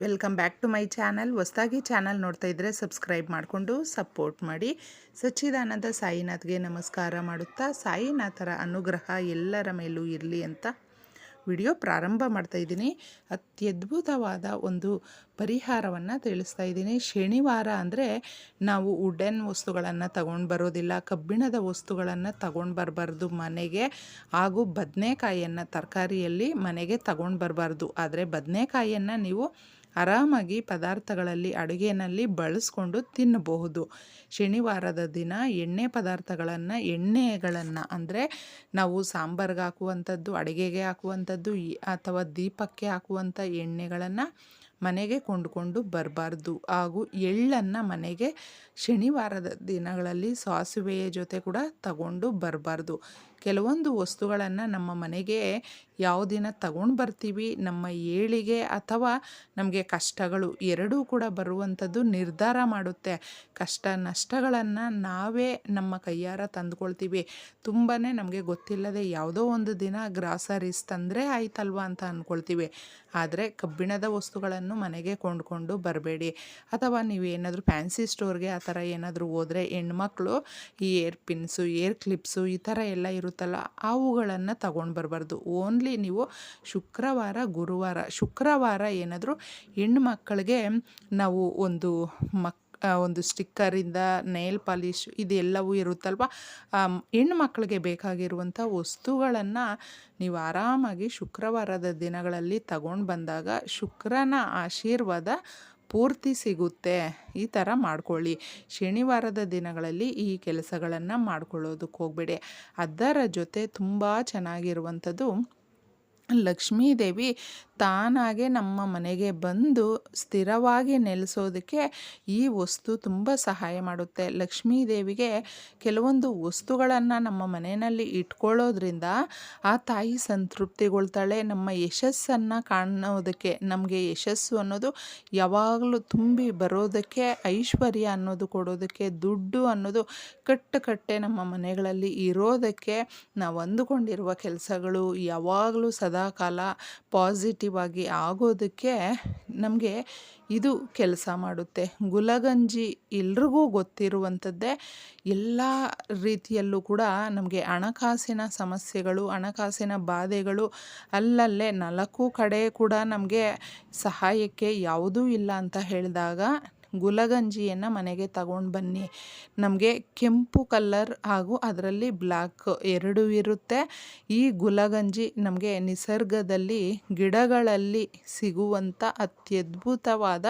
Welcome back to my channel. ಹೊಸ್ದಾಗಿ channel ನೋಡ್ತಾ ಇದ್ದರೆ ಸಬ್ಸ್ಕ್ರೈಬ್ ಮಾಡಿಕೊಂಡು ಸಪೋರ್ಟ್ ಮಾಡಿ. ಸಚ್ಚಿದಾನಂದ ಸಾಯಿನಾಥ್ಗೆ ನಮಸ್ಕಾರ ಮಾಡುತ್ತಾ, ಸಾಯಿನಾಥರ ಅನುಗ್ರಹ ಎಲ್ಲರ ಮೇಲೂ ಇರಲಿ ಅಂತ ವಿಡಿಯೋ ಪ್ರಾರಂಭ ಮಾಡ್ತಾ ಇದ್ದೀನಿ. ಅತ್ಯದ್ಭುತವಾದ ಒಂದು ಪರಿಹಾರವನ್ನು ತಿಳಿಸ್ತಾ ಇದ್ದೀನಿ. ಶನಿವಾರ ಅಂದರೆ ನಾವು ವುಡನ್ ವಸ್ತುಗಳನ್ನು ತಗೊಂಡು ಬರೋದಿಲ್ಲ, ಕಬ್ಬಿಣದ ವಸ್ತುಗಳನ್ನು ತಗೊಂಡು ಬರಬಾರ್ದು ಮನೆಗೆ. ಹಾಗೂ ಬದನೆಕಾಯಿಯನ್ನು ತರಕಾರಿಯಲ್ಲಿ ಮನೆಗೆ ತಗೊಂಡು ಬರಬಾರ್ದು. ಆದರೆ ಬದನೆಕಾಯಿಯನ್ನು ನೀವು ಆರಾಮಾಗಿ ಪದಾರ್ಥಗಳಲ್ಲಿ ಅಡುಗೆಯಲ್ಲಿ ಬಳಸ್ಕೊಂಡು ತಿನ್ನಬಹುದು. ಶನಿವಾರದ ದಿನ ಎಣ್ಣೆ ಪದಾರ್ಥಗಳನ್ನು, ಎಣ್ಣೆಗಳನ್ನು ಅಂದರೆ ನಾವು ಸಾಂಬಾರ್ಗೆ ಹಾಕುವಂಥದ್ದು, ಅಡುಗೆಗೆ ಹಾಕುವಂಥದ್ದು ಅಥವಾ ದೀಪಕ್ಕೆ ಹಾಕುವಂಥ ಎಣ್ಣೆಗಳನ್ನು ಮನೆಗೆ ಕೊಂಡುಕೊಂಡು ಬರಬಾರ್ದು. ಹಾಗೂ ಎಳ್ಳನ್ನು ಮನೆಗೆ ಶನಿವಾರದ ದಿನಗಳಲ್ಲಿ ಸಾಸಿವೆಯ ಜೊತೆ ಕೂಡ ತಗೊಂಡು ಬರಬಾರ್ದು. ಕೆಲವೊಂದು ವಸ್ತುಗಳನ್ನು ನಮ್ಮ ಮನೆಗೆ ಯಾವ ದಿನ ತಗೊಂಡು ಬರ್ತೀವಿ, ನಮ್ಮ ಏಳಿಗೆ ಅಥವಾ ನಮಗೆ ಕಷ್ಟಗಳು ಎರಡೂ ಕೂಡ ಬರುವಂಥದ್ದು ನಿರ್ಧಾರ ಮಾಡುತ್ತೆ. ಕಷ್ಟ ನಷ್ಟಗಳನ್ನು ನಾವೇ ನಮ್ಮ ಕೈಯಾರ ತಂದುಕೊಳ್ತೀವಿ. ತುಂಬಾ ನಮಗೆ ಗೊತ್ತಿಲ್ಲದೆ ಯಾವುದೋ ಒಂದು ದಿನ ಗ್ರಾಸರೀಸ್ ತಂದರೆ ಆಯ್ತಲ್ವಾ ಅಂತ ಅಂದ್ಕೊಳ್ತೀವಿ ಆದರೆ ಕಬ್ಬಿಣದ ವಸ್ತುಗಳನ್ನು ಮನೆಗೆ ಕೊಂಡ್ಕೊಂಡು ಬರಬೇಡಿ. ಅಥವಾ ನೀವೇನಾದರೂ ಫ್ಯಾನ್ಸಿ ಸ್ಟೋರ್ಗೆ ಆ ಥರ ಏನಾದರೂ ಹೋದರೆ ಹೆಣ್ಮಕ್ಳು ಈ ಏರ್ ಪಿನ್ಸು, ಏರ್ ಕ್ಲಿಪ್ಸು ಈ ಥರ ಎಲ್ಲ ಇರುತ್ತಲ್ಲ, ಅವುಗಳನ್ನು ತಗೊಂಡು ಬರಬಾರ್ದು. ಓನ್ಲಿ ನೀವು ಶುಕ್ರವಾರ, ಗುರುವಾರ, ಶುಕ್ರವಾರ ಏನಾದರೂ ಹೆಣ್ಣು ಮಕ್ಕಳಿಗೆ ನಾವು ಒಂದು ಮಕ್ ಒಂದು ಸ್ಟಿಕ್ಕರಿಂದ ನೇಲ್ ಪಾಲಿಶ್ ಇದೆಲ್ಲವೂ ಇರುತ್ತಲ್ವ? ಹೆಣ್ಣು ಮಕ್ಕಳಿಗೆ ಬೇಕಾಗಿರುವಂಥ ವಸ್ತುಗಳನ್ನು ನೀವು ಆರಾಮಾಗಿ ಶುಕ್ರವಾರದ ದಿನಗಳಲ್ಲಿ ತಗೊಂಡು ಬಂದಾಗ ಶುಕ್ರನ ಆಶೀರ್ವಾದ ಪೂರ್ತಿ ಸಿಗುತ್ತೆ. ಈ ಥರ ಮಾಡ್ಕೊಳ್ಳಿ. ಶನಿವಾರದ ದಿನಗಳಲ್ಲಿ ಈ ಕೆಲಸಗಳನ್ನು ಮಾಡ್ಕೊಳ್ಳೋದಕ್ಕೆ ಹೋಗಬೇಡಿ. ಅದರ ಜೊತೆ ತುಂಬ ಚೆನ್ನಾಗಿರುವಂಥದ್ದು ಲಕ್ಷ್ಮೀದೇವಿ ತಾನಾಗೆ ನಮ್ಮ ಮನೆಗೆ ಬಂದು ಸ್ಥಿರವಾಗಿ ನೆಲೆಸೋದಕ್ಕೆ ಈ ವಸ್ತು ತುಂಬ ಸಹಾಯ ಮಾಡುತ್ತೆ. ಲಕ್ಷ್ಮೀ ದೇವಿಗೆ ಕೆಲವೊಂದು ವಸ್ತುಗಳನ್ನು ನಮ್ಮ ಮನೆಯಲ್ಲಿ ಇಟ್ಕೊಳ್ಳೋದ್ರಿಂದ ಆ ತಾಯಿ ಸಂತೃಪ್ತಿಗೊಳ್ತಾಳೆ. ನಮ್ಮ ಯಶಸ್ಸನ್ನು ಕಾಣೋದಕ್ಕೆ, ನಮಗೆ ಯಶಸ್ಸು ಅನ್ನೋದು ಯಾವಾಗಲೂ ತುಂಬಿ ಬರೋದಕ್ಕೆ, ಐಶ್ವರ್ಯ ಅನ್ನೋದು ಕೊಡೋದಕ್ಕೆ, ದುಡ್ಡು ಅನ್ನೋದು ಕಟ್ಟು ನಮ್ಮ ಮನೆಗಳಲ್ಲಿ ಇರೋದಕ್ಕೆ ನಾವು ಅಂದುಕೊಂಡಿರುವ ಕೆಲಸಗಳು ಯಾವಾಗಲೂ ಸದಾಕಾಲ ಪಾಸಿಟಿವ್ ಆಗಿ ಆಗೋದಕ್ಕೆ ನಮಗೆ ಇದು ಕೆಲಸ ಮಾಡುತ್ತೆ. ಗುಲಗಂಜಿ ಎಲ್ರಿಗೂ ಗೊತ್ತಿರುವಂಥದ್ದೇ ಎಲ್ಲ ರೀತಿಯಲ್ಲೂ ಕೂಡ ನಮಗೆ ಹಣಕಾಸಿನ ಸಮಸ್ಯೆಗಳು, ಹಣಕಾಸಿನ ಬಾಧೆಗಳು ಅಲ್ಲಲ್ಲೇ ನಾಲ್ಕು ಕಡೆ ಕೂಡ ನಮಗೆ ಸಹಾಯಕ್ಕೆ ಯಾವುದೂ ಇಲ್ಲ ಅಂತ ಹೇಳಿದಾಗ ಗುಲಗಂಜಿಯನ್ನು ಮನೆಗೆ ತಗೊಂಡು ಬನ್ನಿ. ನಮಗೆ ಕೆಂಪು ಕಲ್ಲರ್ ಹಾಗೂ ಅದರಲ್ಲಿ ಬ್ಲ್ಯಾಕ್ ಎರಡೂ ಇರುತ್ತೆ. ಈ ಗುಲಗಂಜಿ ನಮಗೆ ನಿಸರ್ಗದಲ್ಲಿ ಗಿಡಗಳಲ್ಲಿ ಸಿಗುವಂಥ ಅತ್ಯದ್ಭುತವಾದ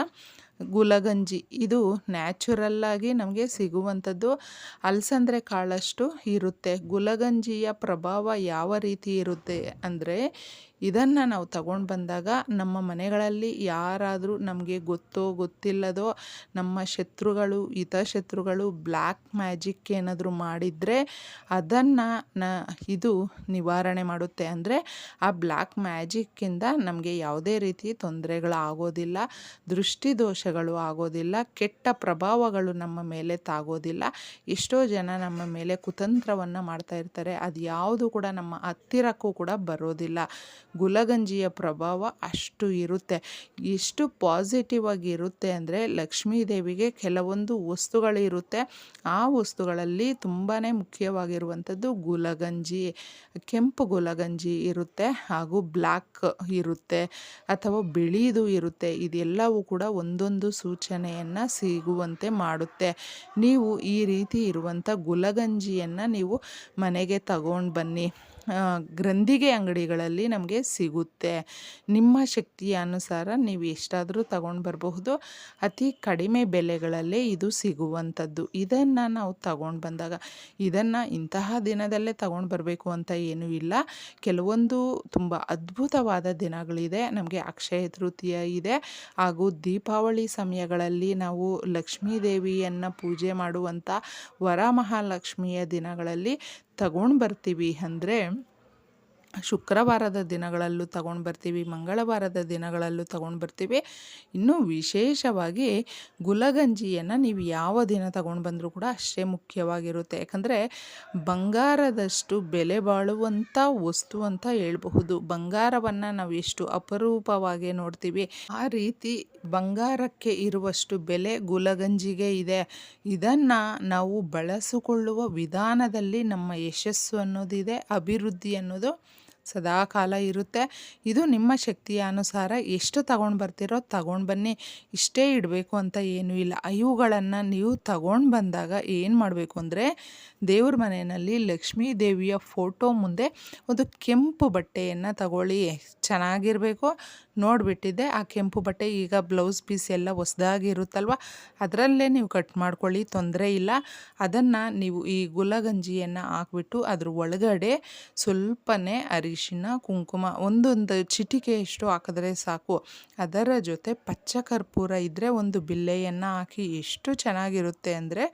ಗುಲಗಂಜಿ. ಇದು ನ್ಯಾಚುರಲ್ಲಾಗಿ ನಮಗೆ ಸಿಗುವಂಥದ್ದು. ಅಲಸಂದ್ರೆ ಕಾಳಷ್ಟು ಇರುತ್ತೆ. ಗುಲಗಂಜಿಯ ಪ್ರಭಾವ ಯಾವ ರೀತಿ ಇರುತ್ತೆ ಅಂದರೆ ಇದನ್ನು ನಾವು ತಗೊಂಡು ಬಂದಾಗ ನಮ್ಮ ಮನೆಗಳಲ್ಲಿ ಯಾರಾದರೂ ನಮಗೆ ಗೊತ್ತೋ ಗೊತ್ತಿಲ್ಲದೋ ನಮ್ಮ ಶತ್ರುಗಳು ಹಿತಶತ್ರುಗಳು ಬ್ಲ್ಯಾಕ್ ಮ್ಯಾಜಿಕ್ ಏನಾದರೂ ಮಾಡಿದರೆ ಅದನ್ನು ನ, ಇದು ನಿವಾರಣೆ ಮಾಡುತ್ತೆ. ಅಂದರೆ ಆ ಬ್ಲ್ಯಾಕ್ ಮ್ಯಾಜಿಕ್ಕಿಂದ ನಮಗೆ ಯಾವುದೇ ರೀತಿ ತೊಂದರೆಗಳು ಆಗೋದಿಲ್ಲ ದೃಷ್ಟಿದೋಷಗಳು ಆಗೋದಿಲ್ಲ, ಕೆಟ್ಟ ಪ್ರಭಾವಗಳು ನಮ್ಮ ಮೇಲೆ ತಾಗೋದಿಲ್ಲ. ಎಷ್ಟೋ ಜನ ನಮ್ಮ ಮೇಲೆ ಕುತಂತ್ರವನ್ನು ಮಾಡ್ತಾ ಇರ್ತಾರೆ. ಅದು ಯಾವುದು ಕೂಡ ನಮ್ಮ ಹತ್ತಿರಕ್ಕೂ ಕೂಡ ಬರೋದಿಲ್ಲ. ಗುಲಗಂಜಿಯ ಪ್ರಭಾವ ಅಷ್ಟು ಇರುತ್ತೆ. ಎಷ್ಟು ಪಾಸಿಟಿವ್ ಆಗಿ ಇರುತ್ತೆ ಅಂದರೆ ಲಕ್ಷ್ಮೀ ದೇವಿಗೆ ಕೆಲವೊಂದು ವಸ್ತುಗಳಿರುತ್ತೆ. ಆ ವಸ್ತುಗಳಲ್ಲಿ ತುಂಬಾ ಮುಖ್ಯವಾಗಿರುವಂಥದ್ದು ಗುಲಗಂಜಿ, ಕೆಂಪು ಗುಲಗಂಜಿ ಇರುತ್ತೆ ಹಾಗೂ ಬ್ಲ್ಯಾಕ್ ಇರುತ್ತೆ ಅಥವಾ ಬಿಳಿದು ಇರುತ್ತೆ. ಇದೆಲ್ಲವೂ ಕೂಡ ಒಂದೊಂದು ಸೂಚನೆಯನ್ನು ಸಿಗುವಂತೆ ಮಾಡುತ್ತೆ. ನೀವು ಈ ರೀತಿ ಇರುವಂಥ ಗುಲಗಂಜಿಯನ್ನು ನೀವು ಮನೆಗೆ ತಗೊಂಡು ಬನ್ನಿ. ಗ್ರಂಥಿಗೆ ಅಂಗಡಿಗಳಲ್ಲಿ ನಮಗೆ ಸಿಗುತ್ತೆ. ನಿಮ್ಮ ಶಕ್ತಿಯ ಅನುಸಾರ ನೀವು ಎಷ್ಟಾದರೂ ತಗೊಂಡು ಬರಬಹುದು. ಅತಿ ಕಡಿಮೆ ಬೆಲೆಗಳಲ್ಲೇ ಇದು ಸಿಗುವಂಥದ್ದು. ಇದನ್ನು ನಾವು ತಗೊಂಡು ಬಂದಾಗ, ಇದನ್ನು ಇಂತಹ ದಿನದಲ್ಲೇ ತಗೊಂಡು ಬರಬೇಕು ಅಂತ ಏನೂ ಇಲ್ಲ. ಕೆಲವೊಂದು ತುಂಬ ಅದ್ಭುತವಾದ ದಿನಗಳಿದೆ. ನಮಗೆ ಅಕ್ಷಯ ತೃತೀಯ ಇದೆ. ಹಾಗೂ ದೀಪಾವಳಿ ಸಮಯಗಳಲ್ಲಿ ನಾವು ಲಕ್ಷ್ಮೀ ದೇವಿಯನ್ನು ಪೂಜೆ ಮಾಡುವಂಥ ವರಮಹಾಲಕ್ಷ್ಮಿಯ ದಿನಗಳಲ್ಲಿ ತಗೊಂಡು ಬರ್ತೀವಿ ಅಂದರೆ ಶುಕ್ರವಾರದ ದಿನಗಳಲ್ಲೂ ತಗೊಂಡು ಬರ್ತೀವಿ, ಮಂಗಳವಾರದ ದಿನಗಳಲ್ಲೂ ತಗೊಂಡು ಬರ್ತೀವಿ. ಇನ್ನೂ ವಿಶೇಷವಾಗಿ ಗುಲಗಂಜಿಯನ್ನು ನೀವು ಯಾವ ದಿನ ತಗೊಂಡು ಬಂದರೂ ಕೂಡ ಅಷ್ಟೇ ಮುಖ್ಯವಾಗಿರುತ್ತೆ. ಯಾಕಂದರೆ ಬಂಗಾರದಷ್ಟು ಬೆಲೆ ಬಾಳುವಂಥ ವಸ್ತು ಅಂತ ಹೇಳ್ಬಹುದು. ಬಂಗಾರವನ್ನು ನಾವು ಎಷ್ಟು ಅಪರೂಪವಾಗಿ ನೋಡ್ತೀವಿ. ಆ ರೀತಿ ಬಂಗಾರಕ್ಕೆ ಇರುವಷ್ಟು ಬೆಲೆ ಗುಲಗಂಜಿಗೆ ಇದೆ. ಇದನ್ನು ನಾವು ಬಳಸಿಕೊಳ್ಳುವ ವಿಧಾನದಲ್ಲಿ ನಮ್ಮ ಯಶಸ್ಸು ಅನ್ನೋದಿದೆ, ಅಭಿವೃದ್ಧಿ ಅನ್ನೋದು ಸದಾಕಾಲ ಇರುತ್ತೆ. ಇದು ನಿಮ್ಮ ಶಕ್ತಿಯ ಅನುಸಾರ ಎಷ್ಟು ತಗೊಂಡು ಬರ್ತಿರೋ ತಗೊಂಡು ಬನ್ನಿ. ಇಷ್ಟೇ ಇಡಬೇಕು ಅಂತ ಏನೂ ಇಲ್ಲ. ಇವುಗಳನ್ನು ನೀವು ತಗೊಂಡು ಬಂದಾಗ ಏನು ಮಾಡಬೇಕು ಅಂದರೆ, ದೇವ್ರ ಮನೆಯಲ್ಲಿ ಲಕ್ಷ್ಮೀ ದೇವಿಯ ಫೋಟೋ ಮುಂದೆ ಒಂದು ಕೆಂಪು ಬಟ್ಟೆಯನ್ನು ತಗೊಳ್ಳಿ. ಚೆನ್ನಾಗಿರಬೇಕು. ನೋಡಿಬಿಟ್ಟಿದ್ದೆ. ಆ ಕೆಂಪು ಬಟ್ಟೆ ಈಗ ಬ್ಲೌಸ್ ಪೀಸ್ ಎಲ್ಲ ಹೊಸ್ದಾಗಿರುತ್ತಲ್ವ? ಅದರಲ್ಲೇ ನೀವು ಕಟ್ ಮಾಡ್ಕೊಳ್ಳಿ. ತೊಂದರೆ ಇಲ್ಲ. ಅದನ್ನು ನೀವು ಈ ಗುಲಗಂಜಿಯನ್ನು ಹಾಕ್ಬಿಟ್ಟು ಅದ್ರ ಒಳಗಡೆ ಸ್ವಲ್ಪನೇ ಅರಿಶಿನ ಕುಂಕುಮ ಒಂದೊಂದು ಚಿಟಿಕೆಯಷ್ಟು ಹಾಕಿದ್ರೆ ಸಾಕು. ಅದರ ಜೊತೆ ಪಚ್ಚ ಕರ್ಪೂರ ಇದ್ದರೆ ಒಂದು ಬಿಲ್ಲೆಯನ್ನು ಹಾಕಿ ಎಷ್ಟು ಚೆನ್ನಾಗಿರುತ್ತೆ ಅಂದರೆ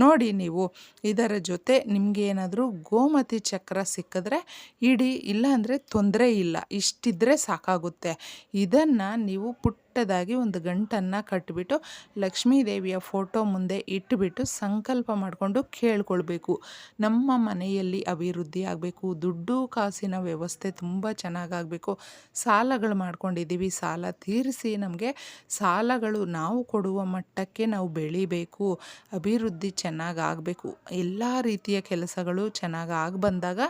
ನೋಡಿ ನೀವು ಇದರ ಜೊತೆ ನಿಮಗೆ ಏನಾದರೂ ಗೋಮತಿ ಚಕ್ರ ಸಿಕ್ಕಿದ್ರೆ ಇಡೀ ಇಲ್ಲ ಅಂದರೆ ತೊಂದರೆ ಇಲ್ಲ. ಇಷ್ಟಿದ್ರೆ ಸಾಕಾಗುತ್ತೆ. ಇದನ್ನು ನೀವು ಪುಟ್ಟದಾಗಿ ಒಂದು ಗಂಟನ್ನು ಕಟ್ಟಿಬಿಟ್ಟು ಲಕ್ಷ್ಮೀ ದೇವಿಯ ಫೋಟೋ ಮುಂದೆ ಇಟ್ಟುಬಿಟ್ಟು ಸಂಕಲ್ಪ ಮಾಡಿಕೊಂಡು ಕೇಳ್ಕೊಳ್ಬೇಕು. ನಮ್ಮ ಮನೆಯಲ್ಲಿ ಅಭಿವೃದ್ಧಿ ಆಗಬೇಕು. ದುಡ್ಡು, ಕಾಸಿನ ವ್ಯವಸ್ಥೆ ತುಂಬ ಚೆನ್ನಾಗಾಗಬೇಕು. ಸಾಲಗಳು ಮಾಡ್ಕೊಂಡಿದ್ದೀವಿ. ಸಾಲ ತೀರಿಸಿ ನಮಗೆ ಸಾಲಗಳು ನಾವು ಕೊಡುವ ಮಟ್ಟಕ್ಕೆ ನಾವು ಬೆಳಿಬೇಕು. ಅಭಿವೃದ್ಧಿ ಆಗಬೇಕು ಎಲ್ಲ ರೀತಿಯ ಕೆಲಸಗಳು ಚೆನ್ನಾಗಿ ಆಗಿ ಬಂದಾಗ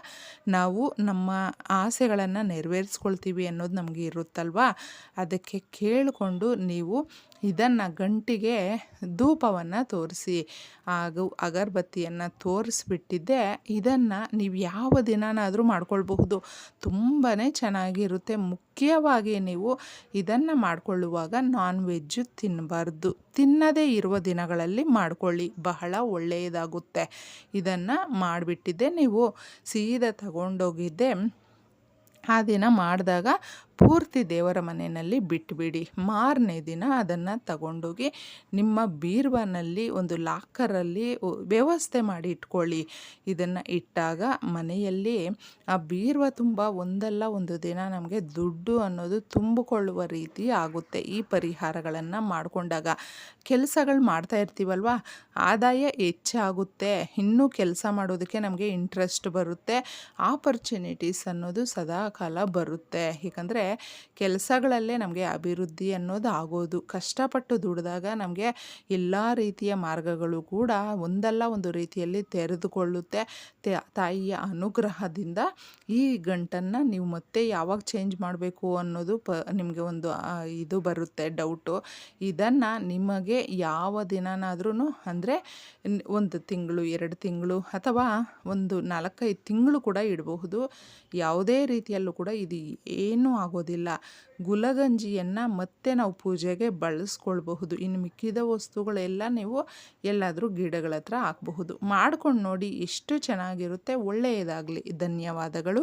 ನಾವು ನಮ್ಮ ಆಸೆಗಳನ್ನು ನೆರವೇರಿಸ್ಕೊಳ್ತೀವಿ ಅನ್ನೋದು ನಮಗೆ ಇರುತ್ತಲ್ವಾ? ಅದಕ್ಕೆ ಕೇಳಿಕೊಂಡು ನೀವು ಇದನ್ನು ಗಂಟಿಗೆ ಧೂಪವನ್ನು ತೋರಿಸಿ. ಹಾಗೂ ಅಗರಬತ್ತಿಯನ್ನು ತೋರಿಸ್ಬಿಟ್ಟಿದ್ದೆ. ಇದನ್ನು ನೀವು ಯಾವ ದಿನನಾದರೂ ಮಾಡ್ಕೊಳ್ಬಹುದು. ತುಂಬಾ ಚೆನ್ನಾಗಿರುತ್ತೆ. ಮುಖ್ಯವಾಗಿ ನೀವು ಇದನ್ನು ಮಾಡಿಕೊಳ್ಳುವಾಗ ನಾನ್ ವೆಜ್ಜು ತಿನ್ನಬಾರ್ದು ತಿನ್ನದೇ ಇರುವ ದಿನಗಳಲ್ಲಿ ಮಾಡಿಕೊಳ್ಳಿ. ಬಹಳ ಒಳ್ಳೆಯದಾಗುತ್ತೆ. ಇದನ್ನು ಮಾಡಿಬಿಟ್ಟಿದ್ದೆ. ನೀವು ಸೀದಾ ತಗೊಂಡೋಗಿದ್ದೆ. ಆ ದಿನ ಮಾಡಿದಾಗ ಪೂರ್ತಿ ದೇವರ ಮನೆಯಲ್ಲಿ ಬಿಟ್ಟುಬಿಡಿ ಮಾರನೇ ದಿನ ಅದನ್ನು ತಗೊಂಡೋಗಿ ನಿಮ್ಮ ಬೀರ್ವನಲ್ಲಿ ಒಂದು ಲಾಕರಲ್ಲಿ ವ್ಯವಸ್ಥೆ ಮಾಡಿ ಇಟ್ಕೊಳ್ಳಿ. ಇದನ್ನು ಇಟ್ಟಾಗ ಮನೆಯಲ್ಲಿ ಆ ಬೀರ್ವ ತುಂಬ ಒಂದಲ್ಲ ಒಂದು ದಿನ ನಮಗೆ ದುಡ್ಡು ಅನ್ನೋದು ತುಂಬಿಕೊಳ್ಳುವ ರೀತಿ ಆಗುತ್ತೆ ಈ ಪರಿಹಾರಗಳನ್ನು ಮಾಡಿಕೊಂಡಾಗ. ಕೆಲಸಗಳು ಮಾಡ್ತಾ ಇರ್ತೀವಲ್ವ? ಆದಾಯ ಹೆಚ್ಚಾಗುತ್ತೆ. ಇನ್ನೂ ಕೆಲಸ ಮಾಡೋದಕ್ಕೆ ನಮಗೆ ಇಂಟ್ರೆಸ್ಟ್ ಬರುತ್ತೆ. ಆಪರ್ಚುನಿಟೀಸ್ ಅನ್ನೋದು ಸದಾಕಾಲ ಬರುತ್ತೆ. ಏಕೆಂದರೆ ಕೆಲಸಗಳಲ್ಲೇ ನಮಗೆ ಅಭಿವೃದ್ಧಿ ಅನ್ನೋದು ಆಗೋದು. ಕಷ್ಟಪಟ್ಟು ದುಡಿದಾಗ ನಮಗೆ ಎಲ್ಲ ರೀತಿಯ ಮಾರ್ಗಗಳು ಕೂಡ ಒಂದಲ್ಲ ಒಂದು ರೀತಿಯಲ್ಲಿ ತೆರೆದುಕೊಳ್ಳುತ್ತೆ. ತಾಯಿಯ ಅನುಗ್ರಹದಿಂದ ಈ ಗಂಟನ್ನು ನೀವು ಮತ್ತೆ ಯಾವಾಗ ಚೇಂಜ್ ಮಾಡಬೇಕು ಅನ್ನೋದು ಪ, ನಿಮಗೆ ಒಂದು ಇದು ಬರುತ್ತೆ ಡೌಟು ಇದನ್ನು ನಿಮಗೆ ಯಾವ ದಿನನಾದ್ರೂ ಅಂದರೆ ಒಂದು ತಿಂಗಳು, ಎರಡು ತಿಂಗಳು ಅಥವಾ ಒಂದು ನಾಲ್ಕೈದು ತಿಂಗಳು ಕೂಡ ಇಡಬಹುದು. ಯಾವುದೇ ರೀತಿಯಲ್ಲೂ ಕೂಡ ಇದು ಏನೂ ಆಗೋದಿಲ್ಲ ಗುಲಗಂಜಿಯನ್ನು ಮತ್ತೆ ನಾವು ಪೂಜೆಗೆ ಬಳಸ್ಕೊಳ್ಬಹುದು. ಇನ್ನು ಮಿಕ್ಕಿದ ವಸ್ತುಗಳೆಲ್ಲ ನೀವು ಎಲ್ಲಾದರೂ ಗಿಡಗಳ ಹತ್ರ ಹಾಕಬಹುದು. ಮಾಡ್ಕೊಂಡು ನೋಡಿ ಎಷ್ಟು ಚೆನ್ನಾಗಿರುತ್ತೆ. ಒಳ್ಳೆಯದಾಗಲಿ. ಧನ್ಯವಾದಗಳು.